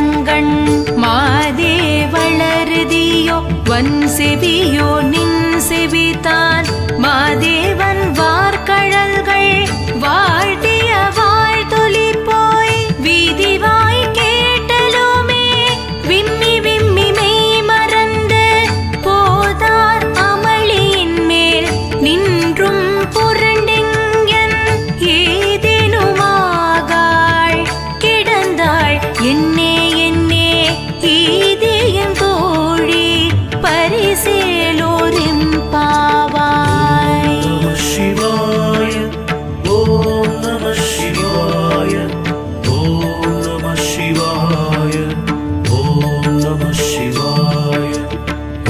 மனங்கண் மாதே வளருதியோ வன் செவியோ நின் செவிதான். மாதேவன் வார்கழல்கள் வாழ்த்திய வாழ்த்தொலி போய் வீதிவாய் கேட்டலுமே. விம்மி விம்மி மெய் மறந்து போதார் அமளியின் மேல் நின்றும் போ